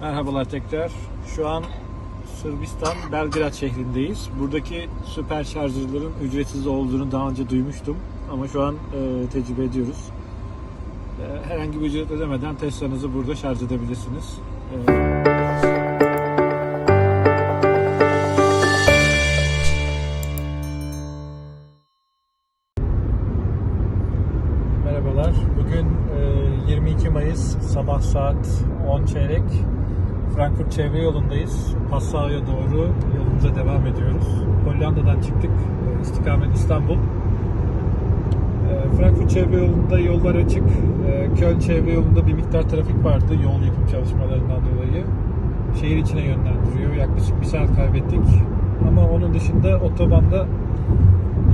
Merhabalar tekrar. Şu an Sırbistan Belgrad şehrindeyiz. Buradaki süper şarjörlerin ücretsiz olduğunu daha önce duymuştum. Ama şu an e, tecrübe ediyoruz. E, herhangi bir ücret ödemeden Tesla'nızı burada şarj edebilirsiniz. E, Merhabalar. Bugün e, 22 Mayıs sabah saat 10 çeyrek. Frankfurt çevre yolundayız. Passau'ya doğru yolumuza devam ediyoruz. Hollanda'dan çıktık. E, istikamet İstanbul. E, Frankfurt çevre yolunda yollar açık. E, Köln çevre yolunda bir miktar trafik vardı yol yapım çalışmalarından dolayı. Şehir içine yönlendiriyor. Yaklaşık bir saat kaybettik. Ama onun dışında otobanda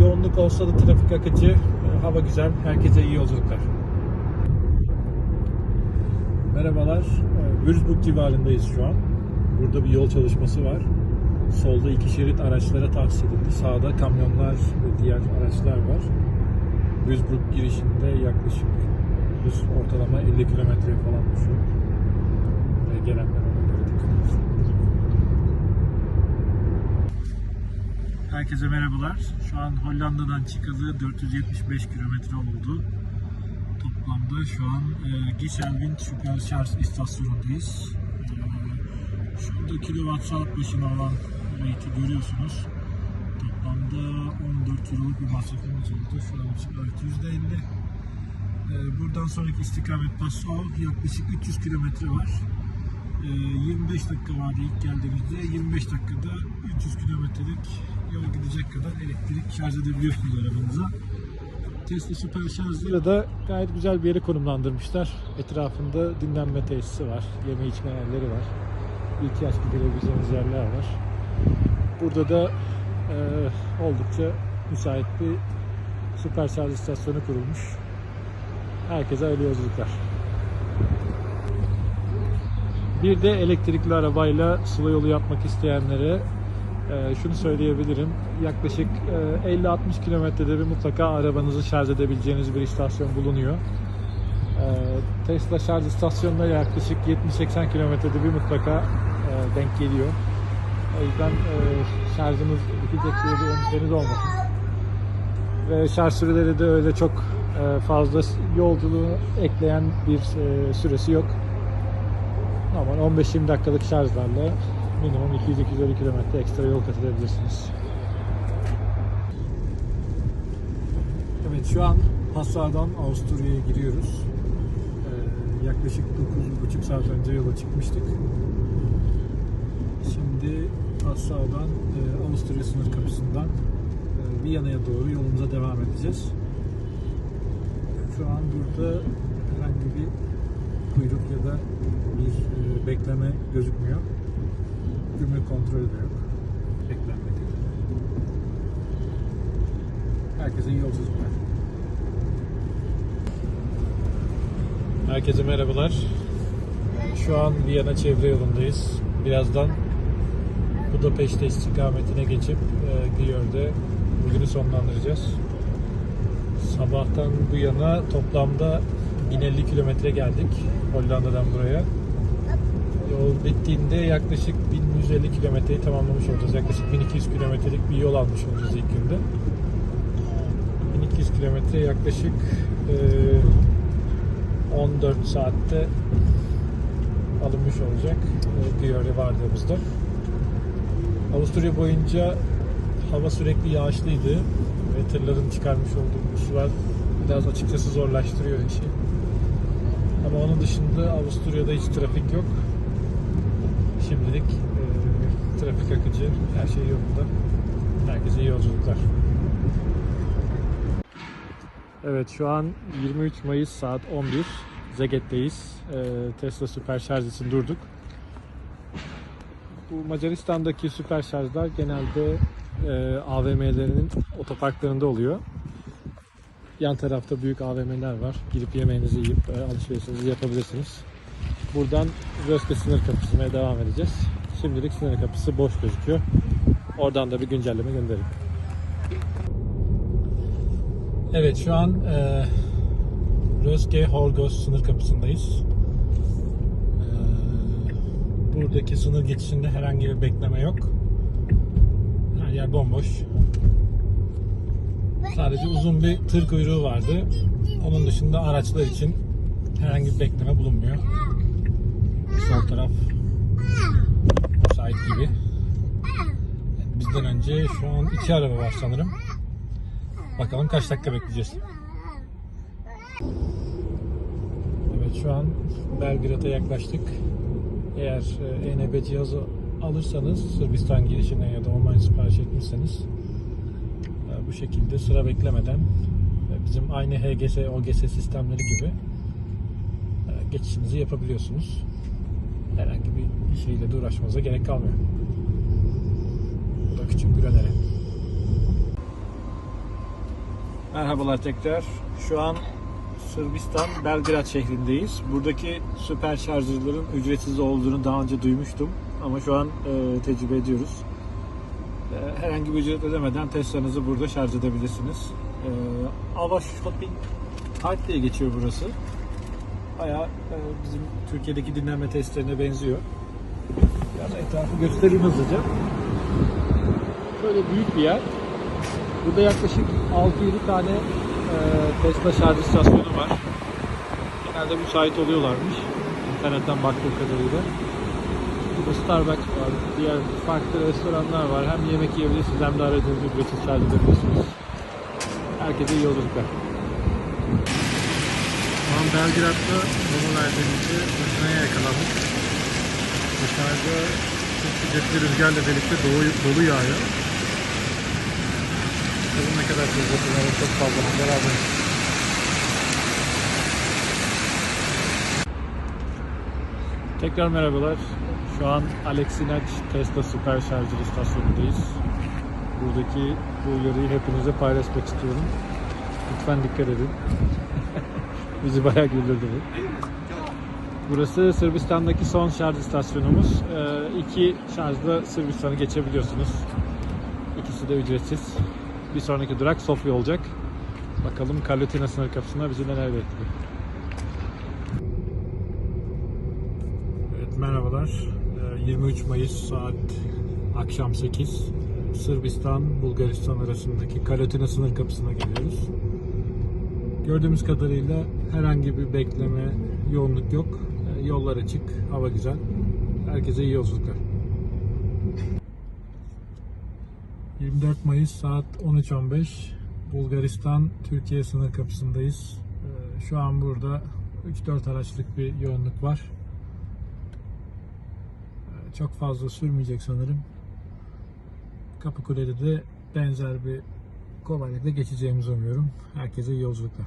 yoğunluk olsa da trafik akıcı, hava güzel, herkese iyi yolculuklar. Merhabalar, e, Würzburg civarındayız şu an. Burada bir yol çalışması var. Solda iki şerit araçlara tahsis edildi. Sağda kamyonlar ve diğer araçlar var. Würzburg girişinde yaklaşık hız ortalama 50 kilometreye falan düşüyor. Ve gelenler ona göre dikkat. Herkese merhabalar. Şu an Hollanda'dan çıkalı 475 kilometre oldu. Toplamda şu an e, Giselwind Süper istasyonundayız. E, şurada kilowatt saat başına olan rate'i görüyorsunuz. Toplamda 14 euroluk bir masrafımız oldu. Şu an için evet %50. E, buradan sonraki istikamet Passau yaklaşık 300 kilometre var. E, 25 dakika vardı ilk geldiğimizde. 25 dakikada 300 kilometrelik yola gidecek kadar elektrik şarj edebiliyorsunuz arabanıza. Tesla süper şarjıyla da gayet güzel bir yere konumlandırmışlar. Etrafında dinlenme tesisi var, yeme içme yerleri var. İhtiyaç giderebileceğiniz yerler var. Burada da e, oldukça müsait bir süper şarj istasyonu kurulmuş. Herkese hayırlı yolculuklar. Bir de elektrikli arabayla sıla yolu yapmak isteyenlere e, şunu söyleyebilirim. Yaklaşık e, 50-60 kilometrede bir mutlaka arabanızı şarj edebileceğiniz bir istasyon bulunuyor. E, Tesla şarj istasyonuna yaklaşık 70-80 kilometrede bir mutlaka e, denk geliyor. O yüzden e, şarjınız bitecek diye bir endişeniz olmasın. Ve şarj süreleri de öyle çok e, fazla yolculuğu ekleyen bir e, süresi yok. Normal 15-20 dakikalık şarjlarla minimum 200-250 kilometre ekstra yol kat edebilirsiniz. Evet şu an Passau'dan Avusturya'ya giriyoruz. Ee, yaklaşık 9,5 saat önce yola çıkmıştık. Şimdi Passau'dan e, Avusturya sınır kapısından e, Viyana'ya doğru yolumuza devam edeceğiz. Şu an burada herhangi bir kuyruk ya da bir e, bekleme gözükmüyor. Gümrük kontrolü de yok. Beklenmedi. Herkese iyi yolculuklar. Herkese merhabalar. Şu an Viyana çevre yolundayız. Birazdan Budapeşte istikametine geçip e, Győr'de bugünü sonlandıracağız. Sabahtan bu yana toplamda 1050 kilometre geldik Hollanda'dan buraya. Yol bittiğinde yaklaşık 1150 kilometreyi tamamlamış olacağız. Yaklaşık 1200 kilometrelik bir yol almış olacağız ilk günde. 1200 kilometre yaklaşık e, 14 saatte alınmış olacak e, Győr'e vardığımızda. Avusturya boyunca hava sürekli yağışlıydı ve tırların çıkarmış olduğu sular biraz açıkçası zorlaştırıyor işi. Ama onun dışında Avusturya'da hiç trafik yok. Şimdilik trafik akıcı, her şey yolunda. Herkese iyi yolculuklar. Evet şu an 23 Mayıs saat 11. Zeget'teyiz. E, Tesla süper şarj için durduk. Bu Macaristan'daki süper şarjlar genelde e, AVM'lerinin otoparklarında oluyor. Yan tarafta büyük AVM'ler var. Girip yemeğinizi yiyip e, alışverişinizi yapabilirsiniz. Buradan Röske sınır kapısına devam edeceğiz. Şimdilik sınır kapısı boş gözüküyor. Oradan da bir güncelleme gönderelim. Evet şu an e, Röske Horgos sınır kapısındayız. E, Buradaki sınır geçişinde herhangi bir bekleme yok. Her yer bomboş. Sadece uzun bir tır kuyruğu vardı. Onun dışında araçlar için herhangi bir bekleme bulunmuyor. Sol taraf müsait gibi. Bizden önce şu an iki araba var sanırım. Bakalım kaç dakika bekleyeceğiz. Evet şu an Belgrad'a yaklaştık. Eğer ENB cihazı alırsanız Sırbistan girişine ya da online sipariş etmişseniz e, bu şekilde sıra beklemeden e, bizim aynı HGS, OGS sistemleri gibi e, geçişinizi yapabiliyorsunuz. Herhangi bir şeyle de uğraşmanıza gerek kalmıyor. Bu da küçük bir öneri. Merhabalar tekrar. Şu an Sırbistan Belgrad şehrindeyiz. Buradaki süper şarjörlerin ücretsiz olduğunu daha önce duymuştum. Ama şu an e, tecrübe ediyoruz. E, herhangi bir ücret ödemeden Tesla'nızı burada şarj edebilirsiniz. E, Ava Shopping Cart diye geçiyor burası. Bayağı e, bizim Türkiye'deki dinlenme testlerine benziyor. Biraz etrafı göstereyim hızlıca. Şöyle büyük bir yer. Burada yaklaşık 6-7 tane e, Tesla şarj istasyonu var. Genelde müsait oluyorlarmış. İnternetten baktığım kadarıyla. Burada Starbucks var, diğer farklı restoranlar var. Hem yemek yiyebilirsiniz hem de aracınızı ücretsiz şarj edebilirsiniz. Herkese iyi yolculuklar. Şu an Belgrad'da mola verdiğimizde makineye yakalandık. Dışarıda çok şiddetli rüzgarla birlikte dolu, dolu yağıyor. Bakalım ne kadar sürecek çok fazla almayız. Tekrar merhabalar. Şu an Alexinac Tesla Süper Şarjör istasyonundayız. Buradaki bu uyarıyı hepinize paylaşmak istiyorum. Lütfen dikkat edin. Bizi bayağı güldürdü bu. Burası Sırbistan'daki son şarj istasyonumuz. Ee, iki şarjla Sırbistan'ı geçebiliyorsunuz. İkisi de ücretsiz. Bir sonraki durak Sofya olacak. Bakalım Kalutina sınır kapısında bizi neler bekliyor. Evet merhabalar. Ee, 23 Mayıs saat akşam 8. Sırbistan Bulgaristan arasındaki Kalutina sınır kapısına geliyoruz. Gördüğümüz kadarıyla herhangi bir bekleme, yoğunluk yok. Yollar açık, hava güzel. Herkese iyi yolculuklar. 24 Mayıs saat 13.15 Bulgaristan Türkiye sınır kapısındayız. Ee, Şu an burada 3-4 araçlık bir yoğunluk var. Ee, Çok fazla sürmeyecek sanırım. Kapıkule'de de benzer bir kolaylıkla geçeceğimizi umuyorum. Herkese iyi yolculuklar.